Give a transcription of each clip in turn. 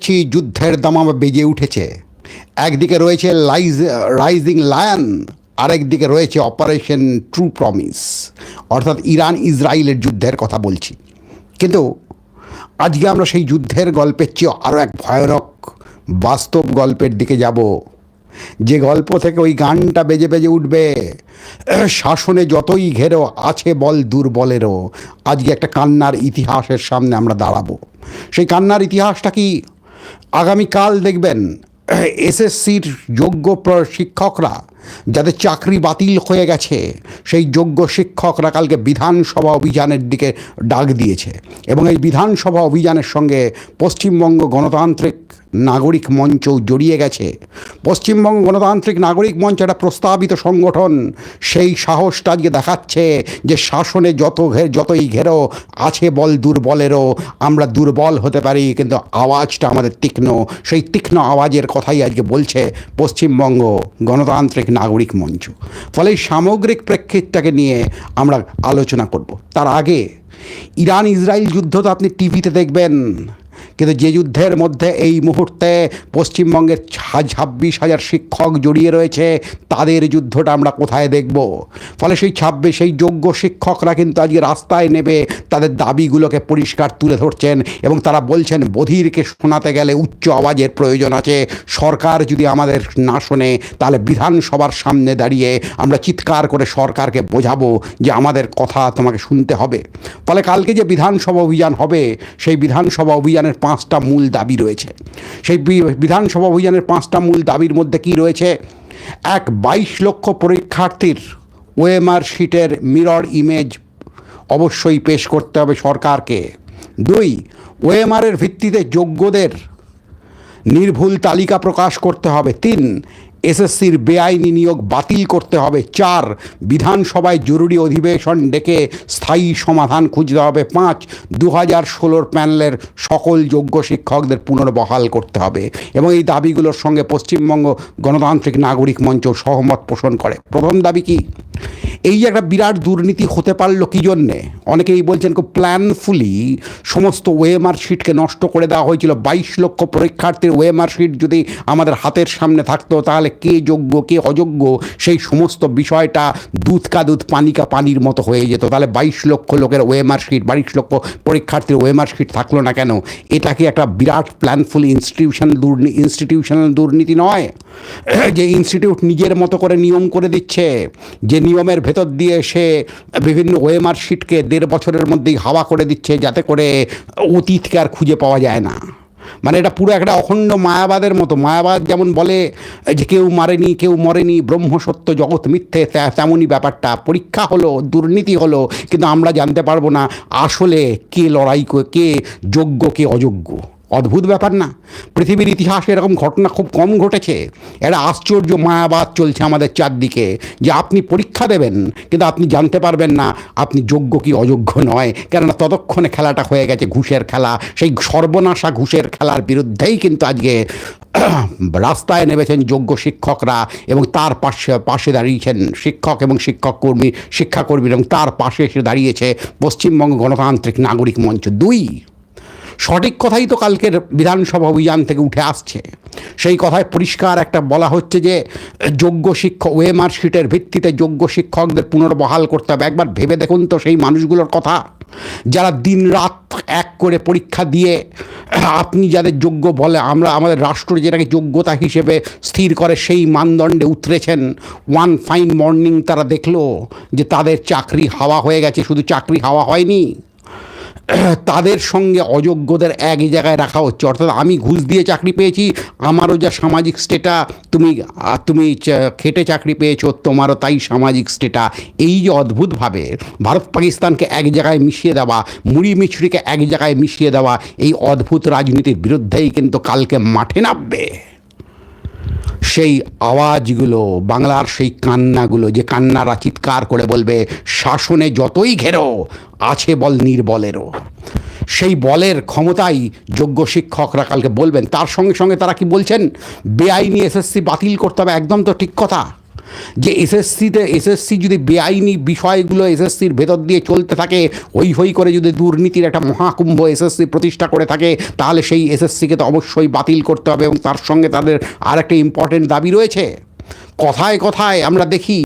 দেখছি যুদ্ধের দামামা বেজে উঠেছে। একদিকে রয়েছে লাইজ, রাইজিং লায়ন, আরেকদিকে রয়েছে অপারেশন ট্রু প্রমিস, অর্থাৎ ইরান ইসরায়েলের যুদ্ধের কথা বলছি। কিন্তু আজকে আমরা সেই যুদ্ধের গল্পের চেয়ে আরও এক ভয়ানক বাস্তব গল্পের দিকে যাব। যে গল্প থেকে ওই গানটা বেজে বেজে উঠবে। শাসনে যতই ঘেরো, আছে বল দুর্বলেরও। আজকে একটা কান্নার ইতিহাসের সামনে আমরা দাঁড়াবো। সেই কান্নার ইতিহাসটা কি? আগামীকাল দেখবেন এসএসসির যোগ্য শিক্ষকরা যাদের চাকরি বাতিল হয়ে গেছে, সেই যোগ্য শিক্ষকরা কালকে বিধানসভা অভিযানের দিকে ডাক দিয়েছে। এবং এই বিধানসভা অভিযানের সঙ্গে পশ্চিমবঙ্গ গণতান্ত্রিক নাগরিক মঞ্চও জড়িয়ে গেছে। পশ্চিমবঙ্গ গণতান্ত্রিক নাগরিক মঞ্চ একটা প্রস্তাবিত সংগঠন, সেই সাহসটা আজকে দেখাচ্ছে যে শাসনে যত ঘে, যতই ঘেরো, আছে বল দুর্বলেরও, আমরা দুর্বল হতে পারি, কিন্তু আওয়াজটা আমাদের তীক্ষ্ণ। সেই তীক্ষ্ণ আওয়াজের কথাই আজকে বলছে পশ্চিমবঙ্গ গণতান্ত্রিক নাগরিক মঞ্চ। ফলে সামগ্রিক প্রেক্ষিতটাকে নিয়ে আমরা আলোচনা করব। তার আগে ইরান ইসরায়েল যুদ্ধ তো আপনি টিভিতে দেখবেন। কিন্তু যে যুদ্ধের মধ্যে এই মুহূর্তে পশ্চিমবঙ্গের ছাব্বিশ হাজার শিক্ষক জড়িয়ে রয়েছে, তাদের যুদ্ধটা আমরা কোথায় দেখব? ফলে সেই ছাব্বিশ, সেই যোগ্য শিক্ষকরা কিন্তু আজকে রাস্তায় নেবে তাদের দাবিগুলোকে পরিষ্কার তুলে ধরছেন এবং তারা বলছেন, বধিরকে শোনাতে গেলে উচ্চ আওয়াজের প্রয়োজন আছে। সরকার যদি আমাদের না শোনে, তাহলে বিধানসভার সামনে দাঁড়িয়ে আমরা চিৎকার করে সরকারকে বোঝাবো যে আমাদের কথা তোমাকে শুনতে হবে। ফলে কালকে যে বিধানসভা অভিযান হবে, সেই বিধানসভা অভিযানের পাঁচটা মূল দাবি রয়েছে। সেই বিধানসভা অভিযানের পাঁচটা মূল দাবির মধ্যে কি রয়েছে? এক, বাইশ লক্ষ পরীক্ষার্থীর ওএমআর শিটের মিরর ইমেজ অবশ্যই পেশ করতে হবে সরকারকে। দুই, ওএমআরের ভিত্তিতে যোগ্যদের নির্ভুল তালিকা প্রকাশ করতে হবে। তিন এসএসসির বেআইনি নিয়োগ বাতিল করতে হবে। চার, বিধানসভায় জরুরি অধিবেশন ডেকে স্থায়ী সমাধান খুঁজতে হবে। পাঁচ দু হাজার ষোলোর প্যানেলের সকল যোগ্য শিক্ষকদের পুনর্বহাল করতে হবে। এবং এই দাবিগুলোর সঙ্গে পশ্চিমবঙ্গ গণতান্ত্রিক নাগরিক মঞ্চ সহমত পোষণ করে। প্রথম দাবি কি? এই যে একটা বিরাট দুর্নীতি হতে পারল কী জন্যে? অনেকেই বলছেন খুব প্ল্যানফুলি সমস্ত ওয়েমার শিটকে নষ্ট করে দেওয়া হয়েছিল। বাইশ লক্ষ পরীক্ষার্থীর ওয়েমার শিট যদি আমাদের হাতের সামনে থাকতো, তাহলে কে যোগ্য, কে অযোগ্য, সেই সমস্ত বিষয়টা দুধ কা দুধ পানি কা পানির মতো হয়ে যেত। তাহলে বাইশ লক্ষ লোকের ওয়েমার শিট বাইশ লক্ষ পরীক্ষার্থীর ওয়েমার শিট থাকল না কেন? এটা কি একটা বিরাট প্ল্যানফুল ইনস্টিটিউশন দুর্নীতি ইনস্টিটিউশনাল দুর্নীতি নয়? যে ইনস্টিটিউট নিজের মতো করে নিয়ম করে দিচ্ছে, যে নিয়মের ভেতর দিয়ে সে বিভিন্ন ওয়েমার শিটকে দেড় বছরের মধ্যেই হাওয়া করে দিচ্ছে, যাতে করে অতীতকে আর খুঁজে পাওয়া যায় না। মানে এটা পুরো একটা অখণ্ড মায়াবাদের মতো। মায়াবাদ যেমন বলে যে কেউ মারেনি, কেউ মরেনি, ব্রহ্ম সত্য জগৎ মিথ্যে তেমনই ব্যাপারটা। পরীক্ষা হলো, দুর্নীতি হলো, কিন্তু আমরা জানতে পারব না আসলে কে লড়াই কে যোগ্য, কে অযোগ্য। অদ্ভুত ব্যাপার না। পৃথিবীর ইতিহাসে এরকম ঘটনা খুব কম ঘটেছে। এরা আশ্চর্য মায়াবাদ চলছে আমাদের চারদিকে। যে আপনি পরীক্ষা দেবেন, কিন্তু আপনি জানতে পারবেন না আপনি যোগ্য কি অযোগ্য নয়। কেননা ততক্ষণে খেলাটা হয়ে গেছে ঘুষের খেলা। সেই সর্বনাশা ঘুষের খেলার বিরুদ্ধেই কিন্তু আজকে রাস্তায় নেমেছেন যোগ্য শিক্ষকরা এবং তার পাশে পাশে দাঁড়িয়েছেন শিক্ষক এবং শিক্ষক কর্মী শিক্ষাকর্মী এবং তার পাশে এসে দাঁড়িয়েছে পশ্চিমবঙ্গ গণতান্ত্রিক নাগরিক মঞ্চ দুই। সঠিক কথাই তো কালকের বিধানসভা অভিযান থেকে উঠে আসছে। সেই কথায় পরিষ্কার একটা বলা হচ্ছে যে, যোগ্য শিক্ষক ওয়েমার শিটের ভিত্তিতে যোগ্য শিক্ষকদের পুনর্বহাল করতে হবে। একবার ভেবে দেখুন তো সেই মানুষগুলোর কথা। যারা দিন রাত এক করে পরীক্ষা দিয়ে, আপনি যাদের যোগ্য বলে, আমরা আমাদের রাষ্ট্র যেটাকে যোগ্যতা হিসেবে স্থির করে, সেই মানদণ্ডে উতরেছেন। ওয়ান ফাইন মর্নিং তারা দেখল যে, তাদের চাকরি হাওয়া হয়ে গেছে, শুধু চাকরি হাওয়া হয়নি। তাদের সঙ্গে অযোগ্যদের একই জায়গায় রাখা হচ্ছে। অর্থাৎ আমি ঘুষ দিয়ে চাকরি পেয়েছি, আমারও যা সামাজিক স্টেটা, তুমি তুমি খেটে চাকরি পেয়েছ, তোমারও তাই সামাজিক স্টেটা। এই যে অদ্ভুতভাবে ভারত পাকিস্তানকে এক জায়গায় মিশিয়ে দেওয়া, মুড়ি মিছড়িকে এক জায়গায় মিশিয়ে দেওয়া, এই অদ্ভুত রাজনীতির বিরুদ্ধেই কিন্তু কালকে মাঠে নামবে। সেই আওয়াজগুলো, বাংলার সেই কান্নাগুলো, যে কান্নারা চিৎকার করে বলবে, শাসনে যতই ঘেরো, আছে বল নির্বলেরও। সেই বলের ক্ষমতাই যোগ্য শিক্ষকরা কালকে বলবেন। তার সঙ্গে সঙ্গে তারা কি বলছেন? বেআইনি এসএসসি বাতিল করতে হবে, একদম তো ঠিক কথা। যে এসএসসিতে, এসএসসি যদি বেআইনি বিষয়গুলো এসএসসির ভেতর দিয়ে চলতে থাকে, হই হই করে যদি দুর্নীতির একটা মহাকুম্ভ এসএসসি প্রতিষ্ঠা করে থাকে, তাহলে সেই এসএসসিকে তো অবশ্যই বাতিল করতে হবে এবং তার সঙ্গে তাদের আর একটা ইম্পর্টেন্ট দাবি রয়েছে। কথায় কথায় আমরা দেখি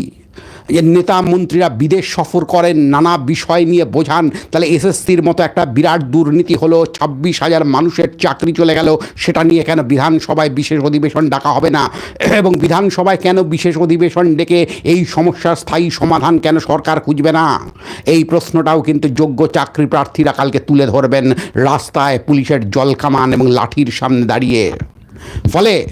নেতা মন্ত্রীরা বিদেশ সফর করেন, নানা বিষয় নিয়ে বোঝান। তাহলে এসএসসির মতো একটা বিরাট দুর্নীতি হলো, ছাব্বিশ হাজার মানুষের চাকরি চলে গেল, সেটা নিয়ে কেন বিধানসভায় বিশেষ অধিবেশন ডাকা হবে না? এবং বিধানসভায় কেন বিশেষ অধিবেশন ডেকে এই সমস্যার স্থায়ী সমাধান কেন সরকার খুঁজবে না? এই প্রশ্নটাও কিন্তু যোগ্য চাকরি প্রার্থীরা কালকে তুলে ধরবেন রাস্তায় পুলিশের জলকামান এবং লাঠির সামনে দাঁড়িয়ে। ফলে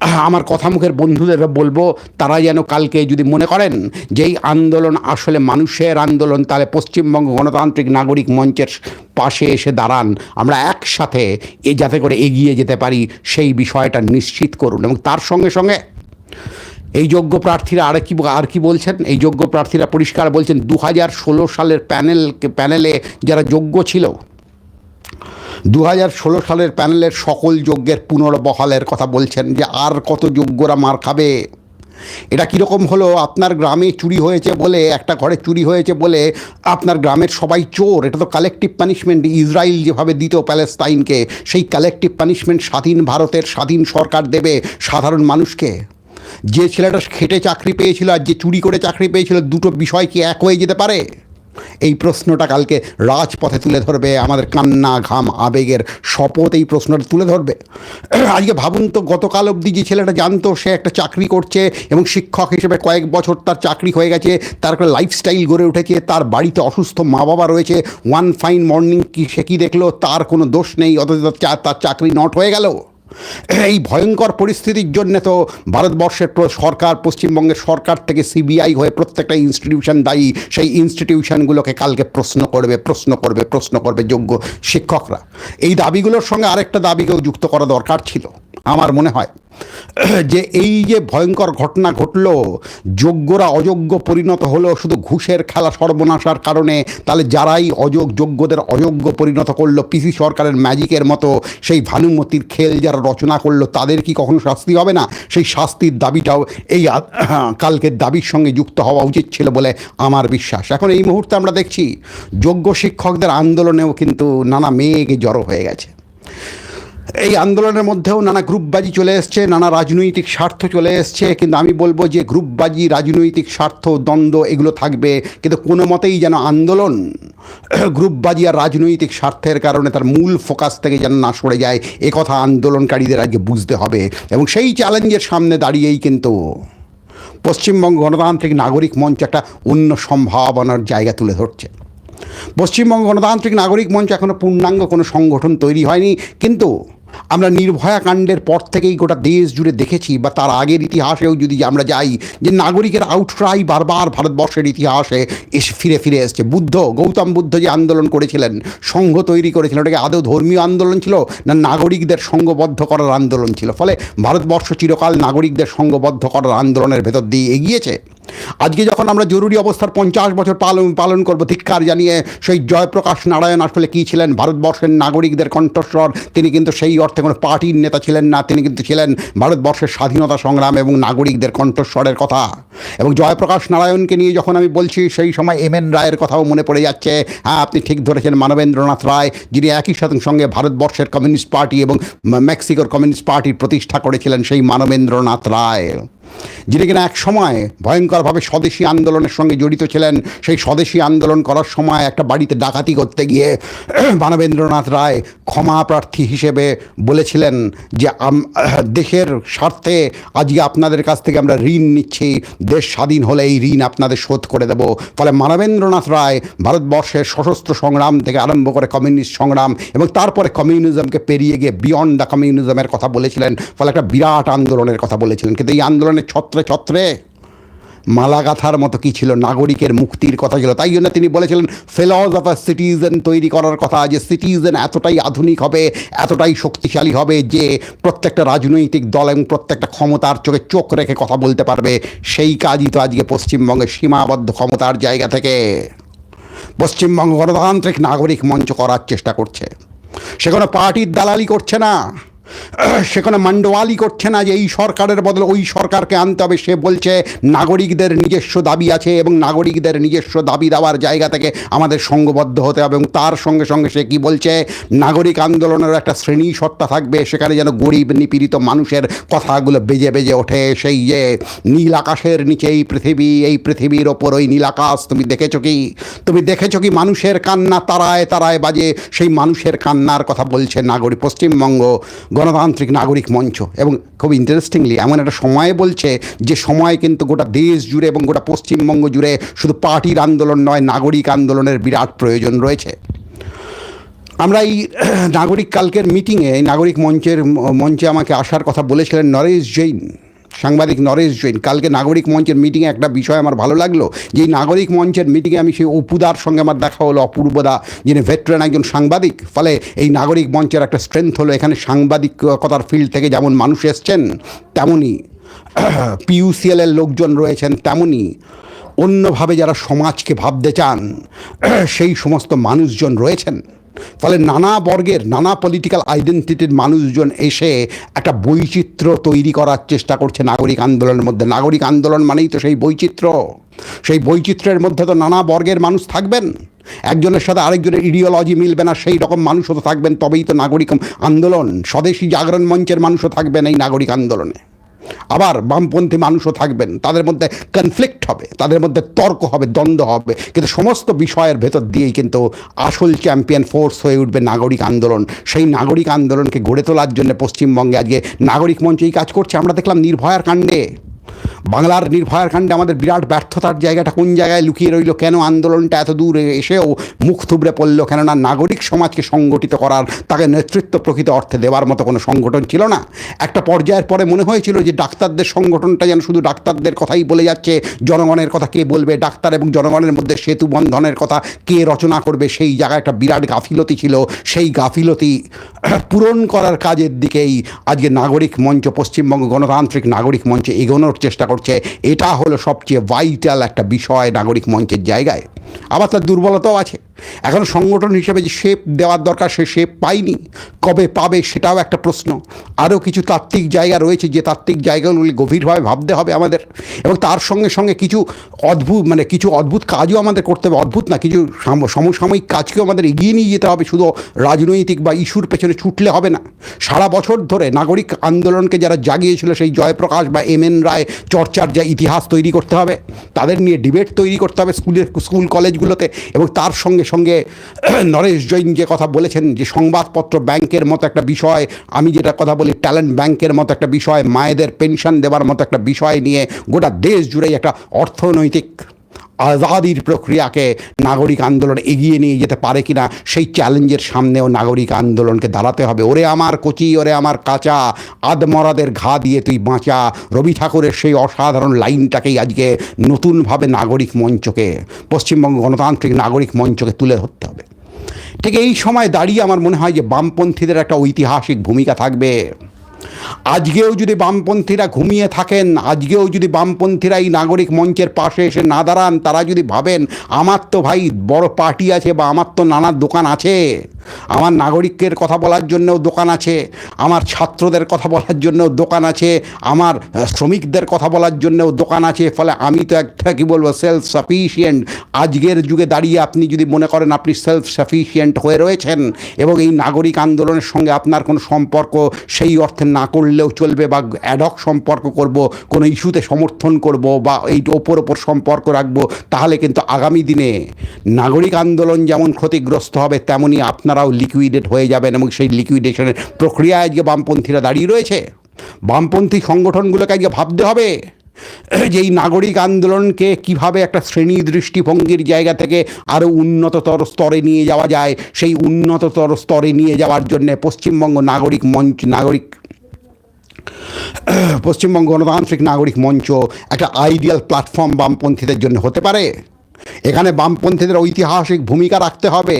আমার কথা মুখের বন্ধুদের বলব তারা যেন কালকে যদি মনে করেন যেই আন্দোলন আসলে মানুষের আন্দোলন, তাহলে পশ্চিমবঙ্গ গণতান্ত্রিক নাগরিক মঞ্চের পাশে এসে দাঁড়ান। আমরা একসাথে এ যাতে করে এগিয়ে যেতে পারি, সেই বিষয়টা নিশ্চিত করুন। এবং তার সঙ্গে সঙ্গে এই যোগ্য প্রার্থীরা আর কি আর কি বলছেন? এই যোগ্য প্রার্থীরা পরিষ্কার বলছেন দু হাজার ষোলো সালের প্যানেল, প্যানেলে যারা যোগ্য ছিল দু হাজার ষোলো সালের প্যানেলের সকল যজ্ঞের পুনর্বহালের কথা বলছেন যে আর কত যোগ্যরা মার খাবে? এটা কীরকম হলো? আপনার গ্রামে চুরি হয়েছে বলে, একটা ঘরে চুরি হয়েছে বলে আপনার গ্রামের সবাই চোর? এটা তো কালেকটিভ পানিশমেন্ট ইসরায়েল যেভাবে দিত প্যালেস্তাইনকে, সেই কালেকটিভ পানিশমেন্ট স্বাধীন ভারতের স্বাধীন সরকার দেবে সাধারণ মানুষকে। যে ছেলেটা খেটে চাকরি পেয়েছিল আর যে চুরি করে চাকরি পেয়েছিল, দুটো বিষয় কি এক হয়ে যেতে পারে? এই প্রশ্নটা কালকে রাজপথে তুলে ধরবে, আমাদের কান্না ঘাম আবেগের শপথ এই প্রশ্নটা তুলে ধরবে। আজকে ভাবুন তো, গতকাল অবধি যে ছেলেটা জানতো, সে একটা চাকরি করছে এবং শিক্ষক হিসেবে কয়েক বছর তার চাকরি হয়ে গেছে, তার একটা লাইফস্টাইল গড়ে উঠেছে, তার বাড়িতে অসুস্থ মা বাবা রয়েছে ওয়ান ফাইন মর্নিং কি সে কী দেখল, তার কোনো দোষ নেই, অথচ তার- চাকরি নট হয়ে গেল। এই ভয়ঙ্কর পরিস্থিতির জন্য তো ভারতবর্ষের সরকার, পশ্চিমবঙ্গের সরকার থেকে সিবিআই হয়ে প্রত্যেকটা ইনস্টিটিউশন দায়ী, সেই ইনস্টিটিউশনগুলোকে কালকে প্রশ্ন করবে প্রশ্ন করবে প্রশ্ন করবে যোগ্য শিক্ষকরা। এই দাবিগুলোর সঙ্গে আরেকটা দাবিকেও যুক্ত করা দরকার ছিল। আমার মনে হয় যে এই যে ভয়ঙ্কর ঘটনা ঘটলো, যোগ্যরা অযোগ্য পরিণত হলো শুধু ঘুষের খেলা সর্বনাশার কারণে, তাহলে যারাই অযোগ, যোগ্যদের অযোগ্য পরিণত করল পিসি সরকারের ম্যাজিকের মতো সেই ভানুমতির খেল যারা রচনা করল, তাদের কি কখনো শাস্তি হবে না? সেই শাস্তির দাবিটাও এই কালকের দাবির সঙ্গে যুক্ত হওয়া উচিত ছিল বলে আমার বিশ্বাস। এখন এই মুহূর্তে আমরা দেখছি, যোগ্য শিক্ষকদের আন্দোলনেও কিন্তু নানা মেঘে জড়ো হয়ে গেছে। এই আন্দোলনের মধ্যেও নানা গ্রুপবাজি চলে এসছে, নানা রাজনৈতিক স্বার্থ চলে এসছে, কিন্তু আমি বলব যে গ্রুপবাজি, রাজনৈতিক স্বার্থ, দ্বন্দ্ব এগুলো থাকবে, কিন্তু কোনো মতেই যেন আন্দোলন গ্রুপবাজি আর রাজনৈতিক স্বার্থের কারণে তার মূল ফোকাস থেকে যেন না সরে যায়, এ কথা আন্দোলনকারীদের আজকে বুঝতে হবে। এবং সেই চ্যালেঞ্জের সামনে দাঁড়িয়েই কিন্তু পশ্চিমবঙ্গ গণতান্ত্রিক নাগরিক মঞ্চ একটা অন্য সম্ভাবনার জায়গা তুলে ধরছে। পশ্চিমবঙ্গ গণতান্ত্রিক নাগরিক মঞ্চ এখনও পূর্ণাঙ্গ কোনো সংগঠন তৈরি হয়নি। কিন্তু আমরা নির্ভয়া কাণ্ডের পর থেকেই গোটা দেশ জুড়ে দেখেছি বা তার আগের ইতিহাসেও যদি আমরা যাই, যে নাগরিকের আউটক্রাই বারবার ভারতবর্ষের ইতিহাসে এসে ফিরে ফিরে এসছে। বুদ্ধ, গৌতম বুদ্ধ যে আন্দোলন করেছিলেন, সংঘ তৈরি করেছিলেন, ওটাকে আদৌ ধর্মীয় আন্দোলন ছিল না নাগরিকদের সঙ্গবদ্ধ করার আন্দোলন ছিল? ফলে ভারতবর্ষ চিরকাল নাগরিকদের সঙ্গবদ্ধ করার আন্দোলনের ভেতর দিয়ে এগিয়েছে। আজকে যখন আমরা জরুরি অবস্থার পঞ্চাশ বছর পালন পালন করব, ধিক্কার জানিয়ে সেই জয়প্রকাশ নারায়ণ আসলে কী ছিলেন? ভারতবর্ষের নাগরিকদের কণ্ঠস্বর, তিনি কিন্তু সেই অর্থে কোনো পার্টির নেতা ছিলেন না, তিনি কিন্তু ছিলেন ভারতবর্ষের স্বাধীনতা সংগ্রাম এবং নাগরিকদের কণ্ঠস্বরের কথা। এবং জয়প্রকাশ নারায়ণকে নিয়ে যখন আমি বলছি, সেই সময় এম এন রায়ের কথাও মনে পড়ে যাচ্ছে। হ্যাঁ আপনি ঠিক ধরেছেন, মানবেন্দ্রনাথ রায়, যিনি একই সাথে সঙ্গে ভারতবর্ষের কমিউনিস্ট পার্টি এবং মেক্সিকোর কমিউনিস্ট পার্টির প্রতিষ্ঠা করেছিলেন সেই মানবেন্দ্রনাথ রায়। যিনি কিনা এক সময় ভয়ঙ্করভাবে স্বদেশী আন্দোলনের সঙ্গে জড়িত ছিলেন, সেই স্বদেশী আন্দোলন করার সময় একটা বাড়িতে ডাকাতি করতে গিয়ে মানবেন্দ্রনাথ রায় ক্ষমা প্রার্থী হিসেবে বলেছিলেন যে দেশের স্বার্থে আজকে আপনাদের কাছ থেকে আমরা ঋণ নিচ্ছি, দেশ স্বাধীন হলে এই ঋণ আপনাদের শোধ করে দেব। ফলে মানবেন্দ্রনাথ রায় ভারতবর্ষের সশস্ত্র সংগ্রাম থেকে আরম্ভ করে কমিউনিস্ট সংগ্রাম এবং তারপরে কমিউনিজমকে পেরিয়ে গিয়ে বিয়ন্ড দ্য কমিউনিজমের কথা বলেছিলেন, ফলে একটা বিরাট আন্দোলনের কথা বলেছিলেন। কিন্তু এই আন্দোলনের ছত্রে ছত্রে। মালাগাথার মতো কি ছিল? নাগরিকের মুক্তির কথা ছিল। তাই জন্য তিনি বলেছিলেন আ সিটিজেন তৈরি করার কথা যে সিটিজেন এতটাই আধুনিক হবে, এতটাই শক্তিশালী হবে যে প্রত্যেকটা রাজনৈতিক দল এবং প্রত্যেকটা ক্ষমতার চোখে চোখ রেখে কথা বলতে পারবে। সেই কাজই তো আজকে পশ্চিমবঙ্গের সীমাবদ্ধ ক্ষমতার জায়গা থেকে। পশ্চিমবঙ্গ গণতান্ত্রিক নাগরিক মঞ্চ করার চেষ্টা করছে। সে কোনো পার্টির দালালি করছে না। সেখানে মান্ডওয়ালি করছে না যে এই সরকারের বদলে ওই সরকারকে আনতে হবে। সে বলছে, নাগরিকদের নিজস্ব দাবি আছে এবং নাগরিকদের নিজস্ব দাবি দেওয়ার জায়গা থেকে আমাদের সঙ্গবদ্ধ হতে হবে। এবং তার সঙ্গে সঙ্গে সে কি বলছে, নাগরিক আন্দোলনের একটা শ্রেণি সত্তা থাকবে, সেখানে যেন গরিব নিপীড়িত মানুষের কথাগুলো বেজে বেজে ওঠে। সেই যে নীল আকাশের নিচে এই পৃথিবী, এই পৃথিবীর ওপর ওই নীল আকাশ, তুমি দেখেছ কি? তুমি দেখেছ কি মানুষের কান্না তারায় তারায় বাজে? সেই মানুষের কান্নার কথা বলছে নাগরিক পশ্চিমবঙ্গ গণতান্ত্রিক নাগরিক মঞ্চ এবং খুব ইন্টারেস্টিংলি এমন একটা সময় বলছে যে সময় কিন্তু গোটা দেশ জুড়ে এবং গোটা পশ্চিমবঙ্গ জুড়ে শুধু পার্টির আন্দোলন নয়, নাগরিক আন্দোলনের বিরাট প্রয়োজন রয়েছে। আমরা এই নাগরিক কালকের মিটিংয়ে নাগরিক মঞ্চের, মঞ্চে আমাকে আসার কথা বলেছিলেন নরেশ জৈন। সাংবাদিক নরেশ জৈন, কালকে নাগরিক মঞ্চের মিটিংয়ে একটা বিষয় আমার ভালো লাগল যে নাগরিক মঞ্চের মিটিংয়ে আমি সেই অপুদার সঙ্গে আমার দেখা হলো, অপূর্বদা, যিনি ভেটরেন একজন সাংবাদিক, ফলে এই নাগরিক মঞ্চের একটা স্ট্রেংথ হলো, এখানে সাংবাদিকতার ফিল্ড থেকে যেমন মানুষ এসছেন, তেমনই পিইউসিএলের লোকজন রয়েছেন, তেমনই অন্যভাবে যারা সমাজকে ভাবতে চান, সেই সমস্ত মানুষজন রয়েছেন। ফলে নানা বর্গের, নানা পলিটিক্যাল আইডেন্টিটির মানুষজন এসে একটা বৈচিত্র্য তৈরি করার চেষ্টা করছে নাগরিক আন্দোলনের মধ্যে। নাগরিক আন্দোলন মানেই তো সেই বৈচিত্র্য। সেই বৈচিত্র্যের মধ্যে তো নানা বর্গের মানুষ থাকবেন। একজনের সাথে আরেকজনের ইডিওলজি মিলবে না, সেই রকম মানুষও তো থাকবেন, তবেই তো নাগরিক আন্দোলন, স্বদেশী জাগরণ মঞ্চের মানুষও থাকবেন এই নাগরিক আন্দোলনে। আবার বামপন্থী মানুষও থাকবেন, তাদের মধ্যে কনফ্লিক্ট হবে, তাদের মধ্যে তর্ক হবে, দ্বন্দ্ব হবে। কিন্তু সমস্ত বিষয়ের ভেতর দিয়েই কিন্তু আসল চ্যাম্পিয়ন ফোর্স হয়ে উঠবে নাগরিক আন্দোলন। সেই নাগরিক আন্দোলনকে গড়ে তোলার জন্য পশ্চিমবঙ্গে আজকে নাগরিক মঞ্চ এই কাজ করছে। আমরা দেখলাম নির্ভয়ার কাণ্ডে। বাংলার নির্ভয়ার কাণ্ডে আমাদের বিরাট ব্যর্থতার জায়গাটা কোন জায়গায় লুকিয়ে রইল? কেন আন্দোলনটা এত দূর এসেও মুখ থুবড়ে পড়ল? কেননা নাগরিক সমাজকে সংগঠিত করার, তাকে নেতৃত্ব প্রকৃত অর্থে দেওয়ার মতো কোনো সংগঠন ছিল না। একটা পর্যায়ের পরে মনে হয়েছিল যে ডাক্তারদের সংগঠনটা যেন শুধু ডাক্তারদের কথাই বলে যাচ্ছে, জনগণের কথা কে বলবে? ডাক্তার এবং জনগণের মধ্যে সেতু বন্ধনের কথা কে রচনা করবে? সেই জায়গায় একটা বিরাট গাফিলতি ছিল। সেই গাফিলতি পূরণ করার কাজের দিকেই আজকে নাগরিক মঞ্চ, পশ্চিমবঙ্গ গণতান্ত্রিক নাগরিক মঞ্চে এগোনোর চেষ্টা করছে। এটা হলো সবচেয়ে ভাইটাল একটা বিষয় নাগরিক মঞ্চের জায়গায়। আবার তার দুর্বলতাও আছে। এখন সংগঠন হিসেবে যে শেপ দেওয়ার দরকার, সে শেপ পায়নি কবে পাবে সেটাও একটা প্রশ্ন। আরও কিছু তাত্ত্বিক জায়গা রয়েছে, যে তাত্ত্বিক জায়গাগুলি গভীরভাবে ভাবতে হবে আমাদের। এবং তার সঙ্গে সঙ্গে কিছু অদ্ভুত মানে কিছু অদ্ভুত কাজও আমাদের করতে হবে। অদ্ভুত না, কিছু সমসাময়িক কাজকেও আমাদের এগিয়ে নিয়ে যেতে হবে। শুধু রাজনৈতিক বা ইস্যুর পেছনে ছুটলে হবে না। সারা বছর ধরে নাগরিক আন্দোলনকে যারা জাগিয়েছিল, সেই জয়প্রকাশ বা এম এন রায় চর্চার যা ইতিহাস তৈরি করতে হবে, তাদের নিয়ে ডিবেট তৈরি করতে হবে স্কুলের স্কুল কলেজগুলোতে। এবং তার সঙ্গে সঙ্গে নরেশ জৈন যে কথা বলেছেন যে সংবাদপত্র ব্যাংকের মতো একটা বিষয়, আমি যেটা কথা বলি ট্যালেন্ট ব্যাংকের মতো একটা বিষয়, মায়েদের পেনশন দেওয়ার মতো একটা বিষয় নিয়ে গোটা দেশ জুড়েই একটা অর্থনৈতিক আজাদির প্রক্রিয়াকে নাগরিক আন্দোলন এগিয়ে নিয়ে যেতে পারে কিনা, সেই চ্যালেঞ্জের সামনেও নাগরিক আন্দোলনকে দাঁড়াতে হবে। ওরে আমার কচি, ওরে আমার কাঁচা, আদমরাদের ঘা দিয়ে তুই বাঁচা। রবি ঠাকুরের সেই অসাধারণ লাইনটাকেই আজকে নতুনভাবে নাগরিক মঞ্চকে, পশ্চিমবঙ্গ গণতান্ত্রিক নাগরিক মঞ্চকে তুলে ধরতে হবে। ঠিক এই সময় দাঁড়িয়ে আমার মনে হয় যে বামপন্থীদের একটা ঐতিহাসিক ভূমিকা থাকবে। আজকেও যদি বামপন্থীরা ঘুমিয়ে থাকেন, আজকেও যদি বামপন্থীরা এই নাগরিক মঞ্চের পাশে এসে না দাঁড়ান, তারা যদি ভাবেন, আমার তো ভাই বড় পার্টি আছে বা আমার তো নানা দোকান আছে, আমার নাগরিকের কথা বলার জন্যও দোকান আছে, আমার ছাত্রদের কথা বলার জন্যও দোকান আছে, আমার শ্রমিকদের কথা বলার জন্যও দোকান আছে, ফলে আমি তো একটা, কী বলব সেলফ সাফিসিয়েন্ট আজকের যুগে দাঁড়িয়ে আপনি যদি মনে করেন আপনি সেলফ সাফিসিয়েন্ট হয়ে রয়েছেন এবং এই নাগরিক আন্দোলনের সঙ্গে আপনার কোনো সম্পর্ক, সেই অর্থে না করলেও চলবে বা অ্যাডক সম্পর্ক করব, কোনো ইস্যুতে সমর্থন করব বা এই ওপর ওপর সম্পর্ক রাখব, তাহলে কিন্তু আগামী দিনে নাগরিক আন্দোলন যেমন ক্ষতিগ্রস্ত হবে তেমনই আপনারাও লিকুইডেট হয়ে যাবেন এবং সেই লিকুইডেশনের প্রক্রিয়ায় আজকে বামপন্থীরা দাঁড়িয়ে রয়েছে। বামপন্থী সংগঠনগুলোকে আজকে ভাবতে হবে যে এই নাগরিক আন্দোলনকে কীভাবে একটা শ্রেণি দৃষ্টিভঙ্গির জায়গা থেকে আরও উন্নততর স্তরে নিয়ে যাওয়া যায়, সেই উন্নততর স্তরে নিয়ে যাওয়ার জন্যে পশ্চিমবঙ্গ নাগরিক মঞ্চ, নাগরিক পশ্চিমবঙ্গ গণতান্ত্রিক নাগরিক মঞ্চ একটা আইডিয়াল প্ল্যাটফর্ম বামপন্থীদের জন্য হতে পারে? এখানে বামপন্থীদের ঐতিহাসিক ভূমিকা রাখতে হবে।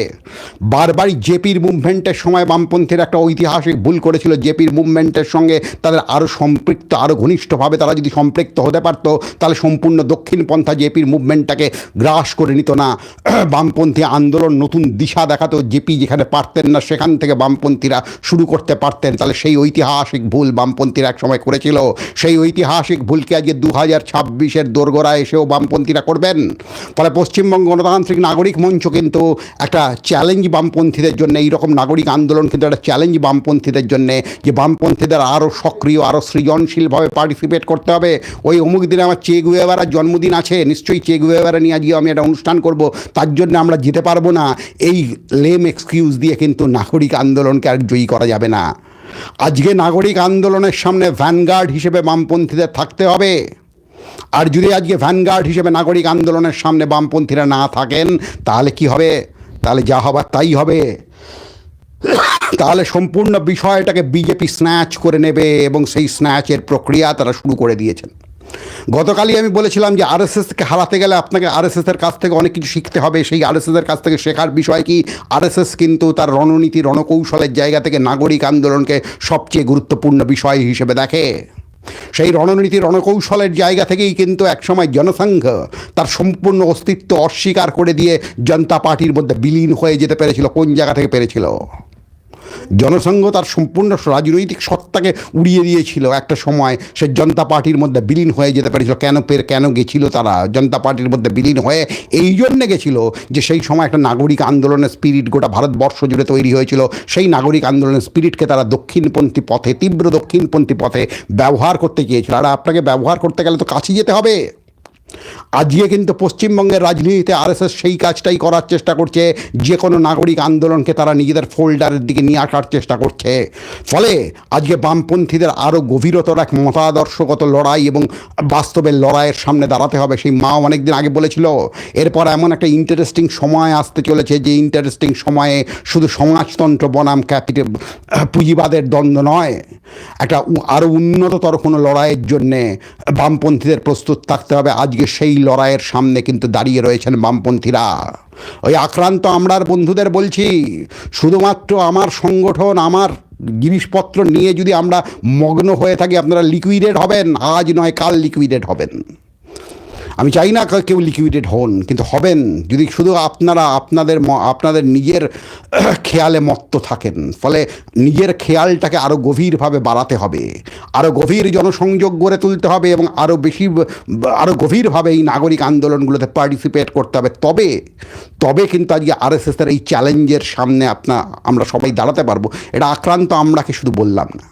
বারবারই জেপির মুভমেন্টের সময় বামপন্থীরা একটা ঐতিহাসিক ভুল করেছিল। জেপির মুভমেন্টের সঙ্গে তাদের আরও সম্পৃক্ত আরও ঘনিষ্ঠভাবে তারা যদি সম্পৃক্ত হতে পারত, তাহলে সম্পূর্ণ দক্ষিণ পন্থা জেপির মুভমেন্টটাকে গ্রাস করে নিত না। বামপন্থী আন্দোলন নতুন দিশা দেখাতো। জেপি যেখানে পারতেন না, সেখান থেকে বামপন্থীরা শুরু করতে পারতেন। তাহলে সেই ঐতিহাসিক ভুল বামপন্থীরা এক সময় করেছিল। সেই ঐতিহাসিক ভুলকে আজকে দু হাজার ছাব্বিশের দোরগোড়া এসেও বামপন্থীরা করবেন। ফলে পশ্চিমবঙ্গ গণতান্ত্রিক নাগরিক মঞ্চ কিন্তু একটা চ্যালেঞ্জ বামপন্থীদের জন্য, এইরকম নাগরিক আন্দোলন কিন্তু একটা চ্যালেঞ্জ বামপন্থীদের জন্য, যে বামপন্থীদের আরও সক্রিয় আরও সৃজনশীলভাবে পার্টিসিপেট করতে হবে। ওই অমুক দিনে আমার চে গুয়েভারার জন্মদিন আছে, নিশ্চয়ই চে গুয়েভারা নিয়ে আজকে আমি একটা অনুষ্ঠান করব, তার জন্য আমরা যেতে পারব না। এই লেম এক্সকিউজ দিয়ে কিন্তু নাগরিক আন্দোলনকে আর জয়ী করা যাবে না। আজকে নাগরিক আন্দোলনের সামনে ভ্যানগার্ড হিসেবে বামপন্থীদের থাকতে হবে। আর যদি আজকে ভ্যানগার্ড হিসেবে নাগরিক আন্দোলনের সামনে বামপন্থীরা না থাকেন, তাহলে কি হবে? তাহলে যা হবার তাই হবে। তাহলে সম্পূর্ণ বিষয়টাকে বিজেপি স্ন্যাচ করে নেবে এবং সেই স্ন্যাচের প্রক্রিয়া তারা শুরু করে দিয়েছেন। গতকালই আমি বলেছিলাম যে আরএসএসকে হারাতে গেলে আপনাকে আরএসএসের কাছ থেকে অনেক কিছু শিখতে হবে। সেই আরএসএসের কাছ থেকে শেখার বিষয় কি? আরএসএস কিন্তু তার রণনীতি, রণকৌশলের জায়গা থেকে নাগরিক আন্দোলনকে সবচেয়ে গুরুত্বপূর্ণ বিষয় হিসেবে দেখে। সেই রণনীতি রণকৌশলের জায়গা থেকেই কিন্তু একসময় জনসংঘ তার সম্পূর্ণ অস্তিত্ব অস্বীকার করে দিয়ে জনতা পার্টির মধ্যে বিলীন হয়ে যেতে পেরেছিল। কোন জায়গা থেকে পেরেছিল? জনসংঘ তার সম্পূর্ণ রাজনৈতিক সত্তাকে উড়িয়ে দিয়েছিল। একটা সময় সে জনতা পার্টির মধ্যে বিলীন হয়ে যেতে পেরেছিল। কেন পের কেন গেছিল তারা? জনতা পার্টির মধ্যে বিলীন হয়ে এই জন্যে গেছিল যে সেই সময় একটা নাগরিক আন্দোলনের স্পিরিট গোটা ভারতবর্ষ জুড়ে তৈরি হয়েছিল। সেই নাগরিক আন্দোলনের স্পিরিটকে তারা দক্ষিণপন্থী পথে, তীব্র দক্ষিণপন্থী পথে ব্যবহার করতে গিয়েছিল। আর আপনাকে ব্যবহার করতে গেলে তো কাছে যেতে হবে। আজকে কিন্তু পশ্চিমবঙ্গের রাজনীতিতে আরএসএস সেই কাজটাই করার চেষ্টা করছে যে কোনো নাগরিক আন্দোলনকে তারা নিজেদের ফোল্ডারের দিকে নিয়ে আসার চেষ্টা করছে। ফলে আজকে বামপন্থীদের আরও গভীরতর এক মতাদর্শগত লড়াই এবং বাস্তবের লড়াইয়ের সামনে দাঁড়াতে হবে, সেই মা অনেকদিন আগে বলেছিল। এরপর এমন একটা ইন্টারেস্টিং সময় আসতে চলেছে, যে ইন্টারেস্টিং সময়ে শুধু সমাজতন্ত্র বনাম ক্যাপিটাল, পুঁজিবাদের দ্বন্দ্ব নয়, একটা আরও উন্নততর কোনো লড়াইয়ের জন্যে বামপন্থীদের প্রস্তুত থাকতে হবে। আজকে সেই লড়াইয়ের সামনে কিন্তু দাঁড়িয়ে রয়েছেন বামপন্থীরা। ওই আক্রান্ত আমরার বন্ধুদের বলছি, শুধুমাত্র আমার সংগঠন, আমার জিনিসপত্র নিয়ে যদি আমরা মগ্ন হয়ে থাকি, আপনারা লিকুইডেড হবেন। আজ নয়, কাল লিকুইডেড হবেন। আমি চাই না কেউ লিকুইডেড হন, কিন্তু হবেন যদি শুধু আপনারা, আপনাদের আপনাদের নিজের খেয়ালে মত্ত থাকেন। ফলে নিজের খেয়ালটাকে আরও গভীরভাবে বাড়াতে হবে। আরও গভীর জনসংযোগ গড়ে তুলতে হবে এবং আরও বেশি আরও গভীরভাবে এই নাগরিক আন্দোলনগুলোতে পার্টিসিপেট করতে হবে। তবে তবে কিন্তু আজকে আরএসএসের এই চ্যালেঞ্জের সামনে আপনা, আমরা সবাই দাঁড়াতে পারব। এটা আক্রান্ত আমরাকে শুধু বললাম না।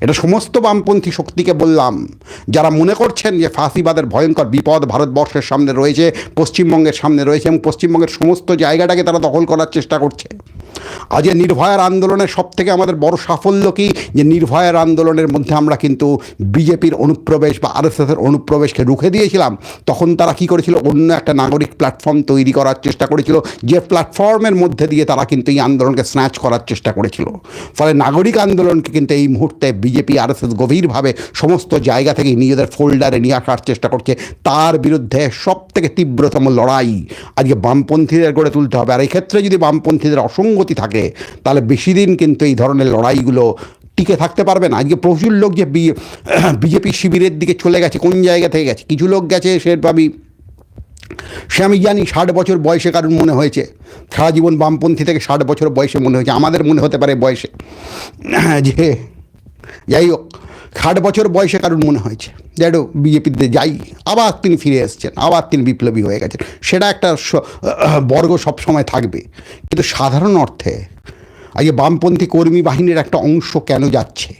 এটা সমস্ত বামপন্থী শক্তিকে বললাম। যারা মনে করছেন যে ফাঁসিবাদের ভয়ঙ্কর বিপদ ভারতবর্ষের সামনে রয়েছে, পশ্চিমবঙ্গের সামনে রয়েছে এবং পশ্চিমবঙ্গের সমস্ত জায়গাটাকে তারা দখল করার চেষ্টা করছে। আজ এই নির্ভয়ার আন্দোলনের সব থেকে আমাদের বড় সাফল্য কি? যে নির্ভয়ার আন্দোলনের মধ্যে আমরা কিন্তু বিজেপির অনুপ্রবেশ বা আরএসএসের অনুপ্রবেশকে রুখে দিয়েছিলাম। তখন তারা কি করেছিল? অন্য একটা নাগরিক প্ল্যাটফর্ম তৈরি করার চেষ্টা করেছিল। যে প্ল্যাটফর্মের মধ্যে দিয়ে তারা কিন্তু এই আন্দোলনকে স্ন্যাচ করার চেষ্টা করেছিল। ফলে নাগরিক আন্দোলনকে কিন্তু এই মুহূর্তে বিজেপি, আরএসএস গভীরভাবে সমস্ত জায়গা থেকে নিজেদের ফোল্ডারে নিয়ে আসার চেষ্টা করছে। তার বিরুদ্ধে সব থেকে তীব্রতম লড়াই আজকে বামপন্থীদের গড়ে তুলতে হবে। আর এক্ষেত্রে যদি বামপন্থীদের অসঙ্গতি থাকে, তাহলে বেশি দিন কিন্তু এই ধরনের লড়াইগুলো টিকে থাকতে পারবে না। আজকে প্রচুর লোক যে বিজেপি শিবিরের দিকে চলে গেছে, কোন জায়গা থেকে গেছে? কিছু লোক গেছে, সে আমি সে আমি জানি ষাট বছর বয়সে কারণ মনে হয়েছে। সারা জীবন বামপন্থী থেকে ষাট বছর বয়সে মনে হয়েছে। আমাদের মনে হতে পারে বয়সে। যে, যাই হোক ষাট বছর বয়সে কারণ মনে হয়েছে হোক বিজেপিতে যাই, আবার তিনি ফিরে এসছেন, আবার তিনি বিপ্লবী হয়ে গেছেন। সেটা একটা বর্গ সবসময় থাকবে। কিন্তু সাধারণ অর্থে আজকে বামপন্থী কর্মী বাহিনীর একটা অংশ কেন যাচ্ছে?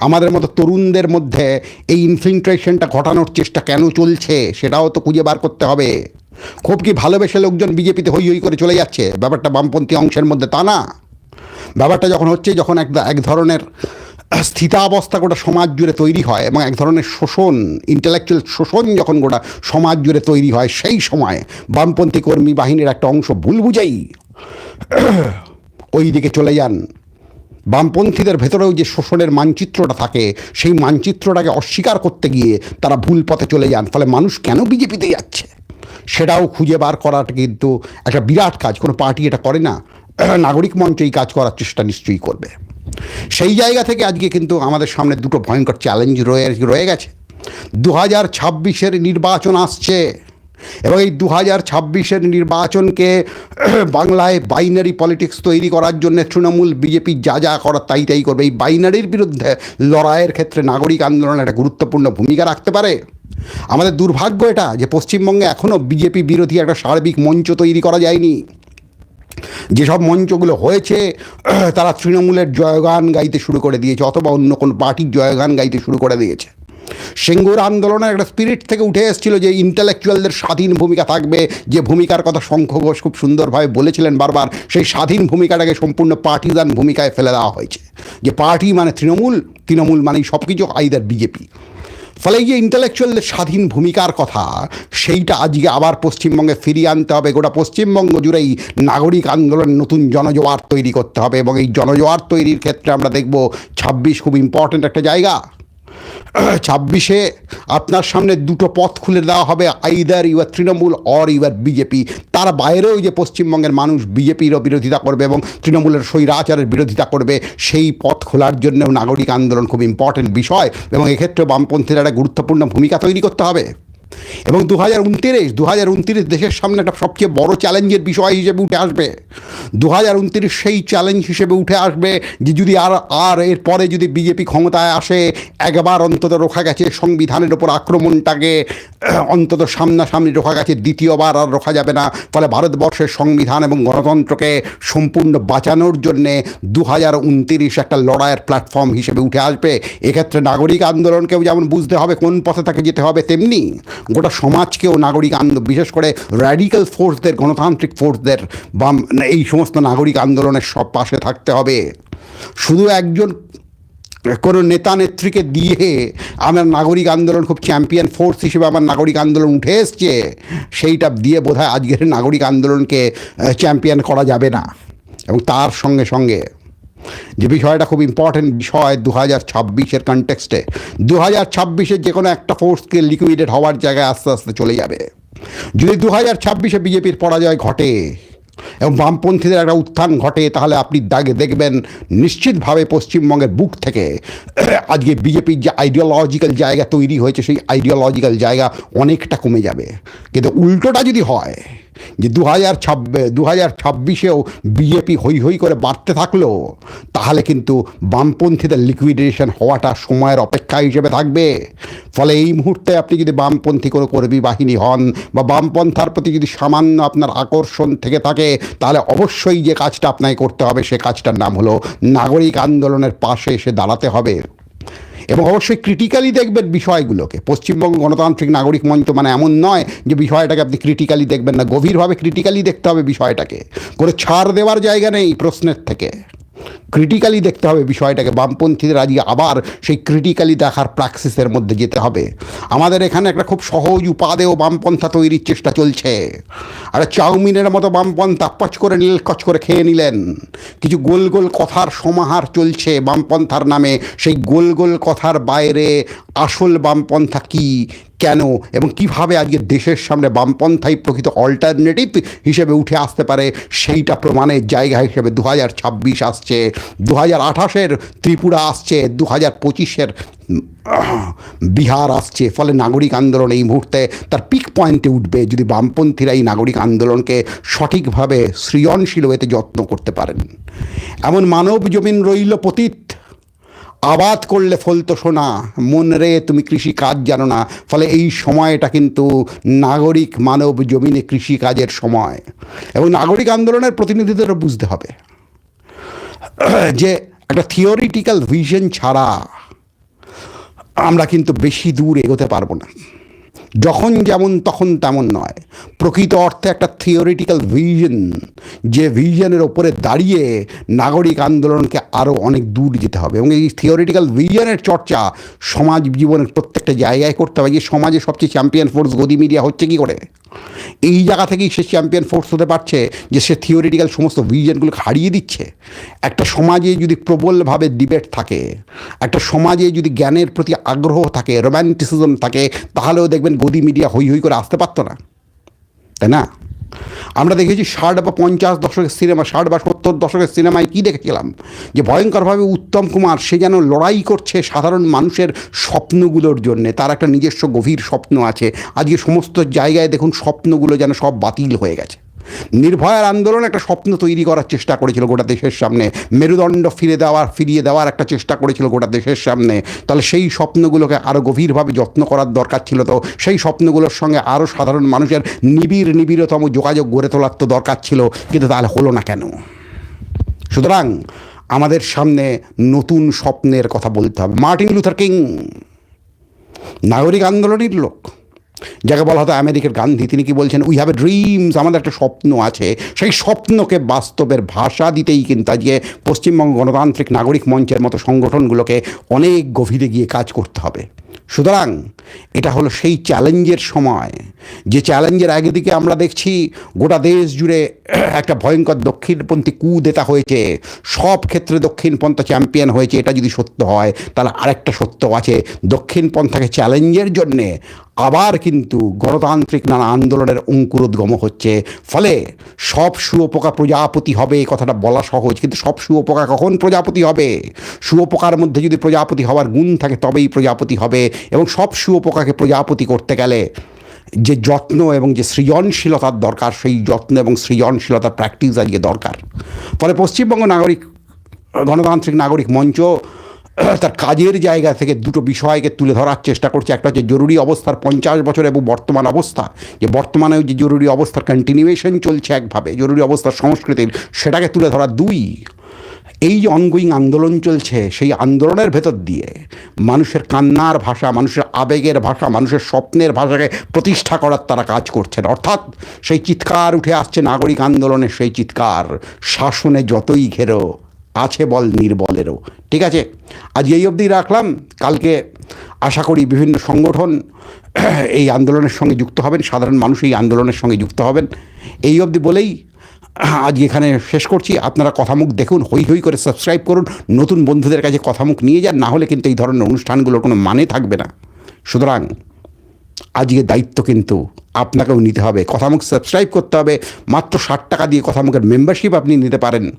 আমাদের মতো তরুণদের মধ্যে এই ইনফিল্ট্রেশনটা ঘটানোর চেষ্টা কেন চলছে, সেটাও তো খুঁজে বার করতে হবে। খুব কি ভালোবেসে লোকজন বিজেপিতে হই হই করে চলে যাচ্ছে? ব্যাপারটা বামপন্থী অংশের মধ্যে তা না। ব্যাপারটা যখন হচ্ছে, যখন একটা এক ধরনের স্থিতাবস্থা গোটা সমাজ জুড়ে তৈরি হয় এবং এক ধরনের শোষণ ইন্টেলেকচুয়াল শোষণ যখন গোটা সমাজ জুড়ে তৈরি হয়, সেই সময় বামপন্থী কর্মী বাহিনীর একটা অংশ ভুল বুঝাই ওই দিকে চলে যান। বামপন্থীদের ভেতরেও যে শোষণের মানচিত্রটা থাকে, সেই মানচিত্রটাকে অস্বীকার করতে গিয়ে তারা ভুল পথে চলে যান। ফলে মানুষ কেন বিজেপিতে যাচ্ছে? সেটাও খুঁজে বার করাটা কিন্তু একটা বিরাট কাজ। কোনো পার্টি এটা করে না। নাগরিক মঞ্চ এই কাজ করার চেষ্টা নিশ্চয়ই করবে। সেই জায়গা থেকে আজকে কিন্তু আমাদের সামনে দুটো ভয়ঙ্কর চ্যালেঞ্জ রয়ে রয়ে গেছে। দু হাজার ছাব্বিশের নির্বাচন আসছে এবং এই দু হাজার ছাব্বিশের নির্বাচনকে বাংলায় বাইনারি পলিটিক্স তৈরি করার জন্য তৃণমূল বিজেপি যা যা করার তাই তাই করবে। এই বাইনারির বিরুদ্ধে লড়াইয়ের ক্ষেত্রে নাগরিক আন্দোলন একটা গুরুত্বপূর্ণ ভূমিকা রাখতে পারে। আমাদের দুর্ভাগ্য এটা যে পশ্চিমবঙ্গে এখনও বিজেপি বিরোধী একটা সার্বিক মঞ্চ তৈরি করা যায়নি। যেসব মঞ্চগুলো হয়েছে, তারা তৃণমূলের জয়গান গাইতে শুরু করে দিয়েছে, অথবা অন্য কোনো পার্টির জয়গান গাইতে শুরু করে দিয়েছে। সিঙ্গুর আন্দোলনের একটা স্পিরিট থেকে উঠে এসেছিল যে ইন্টেলেকচুয়ালদের স্বাধীন ভূমিকা থাকবে, যে ভূমিকার কথা শঙ্খ ঘোষ খুব সুন্দরভাবে বলেছিলেন বারবার, সেই স্বাধীন ভূমিকাটাকে সম্পূর্ণ পার্টিজান ভূমিকায় ফেলে দেওয়া হয়েছে। যে পার্টি মানে তৃণমূল তৃণমূল মানেই সব কিছু আইদার বিজেপি ফলে যে ইন্টালেকচুয়ালদের স্বাধীন ভূমিকার কথা, সেইটা আজকে আবার পশ্চিমবঙ্গে ফিরিয়ে আনতে হবে। গোটা পশ্চিমবঙ্গ জুড়েই নাগরিক আন্দোলন, নতুন জনজোয়ার তৈরি করতে হবে এবং এই জনজোয়ার তৈরির ক্ষেত্রে আমরা দেখব ছাব্বিশ খুব ইম্পর্ট্যান্ট একটা জায়গা। ছাব্বিশে আপনার সামনে দুটো পথ খুলে দেওয়া হবে। Either you are Trinamool or you are BJP তার বাইরেও যে পশ্চিমবঙ্গের মানুষ বিজেপিরও বিরোধিতা করবে এবং তৃণমূলের স্বৈরাচারের বিরোধিতা করবে, সেই পথ খোলার জন্যও নাগরিক আন্দোলন খুব ইম্পর্টেন্ট বিষয় এবং এক্ষেত্রে বামপন্থীরা একটা গুরুত্বপূর্ণ ভূমিকা তৈরি করতে হবে। এবং দু হাজার উনতিরিশ দু হাজার উনতিরিশ দেশের সামনে একটা সবচেয়ে বড় চ্যালেঞ্জের বিষয় হিসেবে উঠে আসবে। দু হাজার উনতিরিশ সেই চ্যালেঞ্জ হিসেবে উঠে আসবে যে যদি আর আর এরপরে যদি বিজেপি ক্ষমতায় আসে, একবার অন্তত রোখা গেছে সংবিধানের ওপর আক্রমণটাকে, অন্তত সামনাসামনি রোখা গেছে, দ্বিতীয়বার আর রোখা যাবে না। ফলে ভারতবর্ষের সংবিধান এবং গণতন্ত্রকে সম্পূর্ণ বাঁচানোর জন্যে দু হাজার উনতিরিশ একটা লড়াইয়ের প্ল্যাটফর্ম হিসেবে উঠে আসবে। এক্ষেত্রে নাগরিক আন্দোলনকেও যেমন বুঝতে হবে, কোন পথে তাকে যেতে হবে, তেমনি গোটা সমাজকেও নাগরিক আন্দোলন, বিশেষ করে র্যাডিক্যাল ফোর্সদের গণতান্ত্রিক ফোর্সদের বা এই সমস্ত নাগরিক আন্দোলনের সব পাশে থাকতে হবে। শুধু একজন কোনো নেতা নেত্রীকে দিয়ে আমার নাগরিক আন্দোলন খুব চ্যাম্পিয়ন ফোর্স হিসেবে আমার নাগরিক আন্দোলন উঠে এসছে, সেইটা দিয়ে বোধহয় আজকের নাগরিক আন্দোলনকে চ্যাম্পিয়ন করা যাবে না। এবং তার সঙ্গে সঙ্গে যে বিষয়টা খুব ইম্পর্টেন্ট বিষয় দু হাজার ছাব্বিশের কনটেক্সটে দু হাজার ছাব্বিশের যে কোনো একটা ফোর্সকে লিকুইডেড হওয়ার জায়গায় আস্তে আস্তে চলে যাবে। যদি দু হাজার ছাব্বিশে বিজেপির পরাজয় ঘটে এবং বামপন্থীদের একটা উত্থান ঘটে, তাহলে আপনি দাগে দেখবেন নিশ্চিতভাবে পশ্চিমবঙ্গের বুক থেকে আজকে বিজেপির যে আইডিওলজিক্যাল জায়গা তৈরি হয়েছে, সেই আইডিওলজিক্যাল জায়গা অনেকটা কমে যাবে। কিন্তু উল্টোটা যদি হয় যে দু হাজার ছাব্বিশ দু হাজার ছাব্বিশেও বিজেপি হই হই করে বাড়তে থাকল, তাহলে কিন্তু বামপন্থীদের লিকুইডেশন হওয়াটা সময়ের অপেক্ষা হিসেবে থাকবে। ফলে এই মুহূর্তে আপনি যদি বামপন্থী কোনো কর্মী বাহিনী হন বা বামপন্থার প্রতি যদি সামান্য আপনার আকর্ষণ থেকে থাকে, তাহলে অবশ্যই যে কাজটা আপনাকে করতে হবে, সে কাজটার নাম হলো নাগরিক আন্দোলনের পাশে এসে দাঁড়াতে হবে। এবং অবশ্যই ক্রিটিক্যালি দেখবেন বিষয়গুলোকে। পশ্চিমবঙ্গ গণতান্ত্রিক নাগরিক মঞ্চ মানে এমন নয় যে বিষয়টাকে আপনি ক্রিটিক্যালি দেখবেন না, গভীরভাবে ক্রিটিক্যালি দেখতে হবে বিষয়টাকে। কোনো ছাড় দেওয়ার জায়গা নেই প্রশ্নের থেকে। ক্রিটিক্যালি দেখতে হবে বিষয়টাকে, বামপন্থীদের আজকে আবার সেই ক্রিটিক্যালি দেখার প্র্যাকসিসের মধ্যে যেতে হবে। আমাদের এখানে একটা খুব সহজ উপাদেয় বামপন্থা তৈরির চেষ্টা চলছে। আর চাউমিনের মতো বামপন্থা পচ করে নিল কচ করে খেয়ে নিলেন। কিছু গোল গোল কথার সমাহার চলছে বামপন্থার নামে। সেই গোল গোল কথার বাইরে আসল বামপন্থা কী? কেন এবং কীভাবে আজকে দেশের সামনে বামপন্থাই প্রকৃত অল্টারনেটিভ হিসেবে উঠে আসতে পারে, সেইটা প্রমাণের জায়গা হিসেবে দু হাজার ছাব্বিশ আসছে দু হাজার আঠাশের ত্রিপুরা আসছে দু হাজার পঁচিশের বিহার আসছে, ফলে নাগরিক আন্দোলন এই মুহূর্তে তার পিক পয়েন্টে উঠবে যদি বামপন্থীরা এই নাগরিক আন্দোলনকে সঠিকভাবে সৃজনশীল হতে যত্ন করতে পারেন। এমন মানব জমিন রইল পতীত আবাদ করলে ফলতো সোনা মন রে তুমি কৃষি কাজ জানো না। ফলে এই সময়টা কিন্তু নাগরিক মানব জমিনে কৃষি কাজের সময়। এবং নাগরিক আন্দোলনের প্রতিনিধিদের বুঝতে হবে যে একটা থিওরিটিক্যাল ভিশন ছাড়া আমরা কিন্তু বেশি দূর এগোতে পারব না। যখন যেমন তখন তেমন নয়। প্রকৃত অর্থে একটা থিওরিটিক্যাল ভিশন যে ভিশনের ওপরে দাঁড়িয়ে নাগরিক আন্দোলনকে আরও অনেক দূর যেতে হবে। এবং এই থিওরিটিক্যাল ভিশনের চর্চা সমাজ জীবনের প্রত্যেকটা জায়গায় করতে হবে। যে সমাজে সবচেয়ে চ্যাম্পিয়ন ফোর্স গদি মিডিয়া হচ্ছে কী করে? এই জায়গা থেকেই সে চ্যাম্পিয়ন ফোর্স হতে পারছে যে সে থিওরিটিক্যাল সমস্ত ভিশনগুলোকে হারিয়ে দিচ্ছে। একটা সমাজে যদি প্রবলভাবে ডিবেট থাকে, একটা সমাজে যদি জ্ঞানের প্রতি আগ্রহ থাকে রোম্যান্টিসিজম থাকে, তাহলেও দেখবেন গদি মিডিয়া হই হই করে আসতে পারতো না, তাই না? আমরা দেখেছি ষাট বা পঞ্চাশ দশকের সিনেমা ষাট বা সত্তর দশকের সিনেমায় কী দেখেছিলাম? যে ভয়ঙ্করভাবে উত্তম কুমার, সে যেন লড়াই করছে সাধারণ মানুষের স্বপ্নগুলোর জন্যে। তার একটা নিজস্ব গভীর স্বপ্ন আছে। আজকে সমস্ত জায়গায় দেখুন স্বপ্নগুলো যেন সব বাতিল হয়ে গেছে। নির্ভয়ার আন্দোলন একটা স্বপ্ন তৈরি করার চেষ্টা করেছিল গোটা দেশের সামনে। মেরুদণ্ড ফিরে দেওয়ার, ফিরিয়ে দেওয়ার একটা চেষ্টা করেছিল গোটা দেশের সামনে। তাহলে সেই স্বপ্নগুলোকে আরও গভীরভাবে যত্ন করার দরকার ছিল তো, সেই স্বপ্নগুলোর সঙ্গে আরও সাধারণ মানুষের নিবিড়, নিবিড়তম যোগাযোগ গড়ে তোলার তো দরকার ছিল, কিন্তু তাহলে হলো না কেন? সুতরাং আমাদের সামনে নতুন স্বপ্নের কথা বলতে হবে। মার্টিন লুথার কিং, নাগরিক আন্দোলনের লোক। যাকে বলা হতো আমেরিকার গান্ধী, তিনি কি বলছেন উই হ্যাভ এ ড্রিমস আমাদের একটা স্বপ্ন আছে। সেই স্বপ্নকে বাস্তবের ভাষা দিতেই কিন্তু আজকে পশ্চিমবঙ্গ গণতান্ত্রিক নাগরিক মঞ্চের মতো সংগঠনগুলোকে অনেক গভীরে গিয়ে কাজ করতে হবে। সুতরাং এটা হলো সেই চ্যালেঞ্জের সময়। যে চ্যালেঞ্জের একদিকে আমরা দেখছি গোটা দেশ জুড়ে একটা ভয়ঙ্কর দক্ষিণপন্থী কু দেতা হয়েছে, সব ক্ষেত্রে দক্ষিণপন্থা চ্যাম্পিয়ন হয়েছে, এটা যদি সত্য হয়, তাহলে আরেকটা সত্য আছে। দক্ষিণপন্থাকে চ্যালেঞ্জের জন্যে আবার কিন্তু গণতান্ত্রিক নানা আন্দোলনের অঙ্কুরোদ্গম হচ্ছে। ফলে সব শুয়োপোকা প্রজাপতি হবে, এই কথাটা বলা সহজ, কিন্তু সব শুয়োপোকা কখন প্রজাপতি হবে? শুয়োপোকার মধ্যে যদি প্রজাপতি হওয়ার গুণ থাকে, তবেই প্রজাপতি হবে। এবং সব শুয়োপোকাকে প্রজাপতি করতে গেলে যে যত্ন এবং যে সৃজনশীলতার দরকার, সেই যত্ন এবং সৃজনশীলতার প্র্যাকটিস আজকে দরকার। ফলে পশ্চিমবঙ্গ নাগরিক, গণতান্ত্রিক নাগরিক মঞ্চ তার কাজের জায়গা থেকে দুটো বিষয়কে তুলে ধরার চেষ্টা করছে। একটা হচ্ছে জরুরি অবস্থার পঞ্চাশ বছর এবং বর্তমান অবস্থা। যে বর্তমানেও যে জরুরি অবস্থার কন্টিনিউয়েশন চলছে একভাবে, জরুরি অবস্থার সংস্কৃতির সেটাকে তুলে ধরা দুই। এই যে অনগোয়িং আন্দোলন চলছে, সেই আন্দোলনের ভেতর দিয়ে মানুষের কান্নার ভাষা, মানুষের আবেগের ভাষা, মানুষের স্বপ্নের ভাষাকে প্রতিষ্ঠা করার তারা কাজ করছেন। অর্থাৎ সেই চিৎকার উঠে আসছে নাগরিক আন্দোলনের সেই চিৎকার। শাসনে যতই ঘেরো আছে বল নির্বলেরও। ঠিক আছে? আজ এই অবধি রাখলাম। কালকে আশা করি বিভিন্ন সংগঠন এই আন্দোলনের সঙ্গে যুক্ত হবেন। সাধারণ মানুষ এই আন্দোলনের সঙ্গে যুক্ত হবেন। এই অবধি বলেই আজ এখানে শেষ করছি। আপনারা কথামুখ দেখুন, হই হই করে সাবস্ক্রাইব করুন। নতুন বন্ধুদের কাছে কথামুখ নিয়ে যান, না হলে কিন্তু এই ধরনের অনুষ্ঠানগুলোর কোনো মানে থাকবে না। সুতরাং আজকে দায়িত্ব কিন্তু আপনাকেও নিতে হবে। কথামুখ সাবস্ক্রাইব করতে হবে। মাত্র ষাট টাকা দিয়ে কথামুখের মেম্বারশিপ আপনি নিতে পারেন।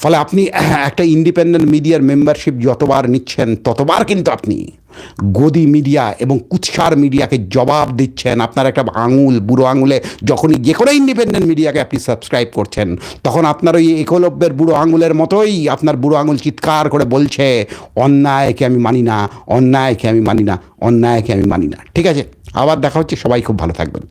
ফলে আপনি একটা ইন্ডিপেন্ডেন্ট মিডিয়ার মেম্বারশিপ যতবার নিচ্ছেন, ততবার কিন্তু আপনি গদি মিডিয়া এবং কুৎসার মিডিয়াকে জবাব দিচ্ছেন। আপনার একটা আঙুল, বুড়ো আঙুলে যখনই যে কোনো ইন্ডিপেন্ডেন্ট মিডিয়াকে আপনি সাবস্ক্রাইব করছেন, তখন আপনার ওই একলব্যের বুড়ো আঙুলের মতোই আপনার বুড়ো আঙুল চিৎকার করে বলছে, অন্যায়কে আমি মানি না, অন্যায়কে আমি মানি না, অন্যায়কে আমি মানি না। ঠিক আছে? আবার দেখা হচ্ছে, সবাই খুব ভালো থাকবেন।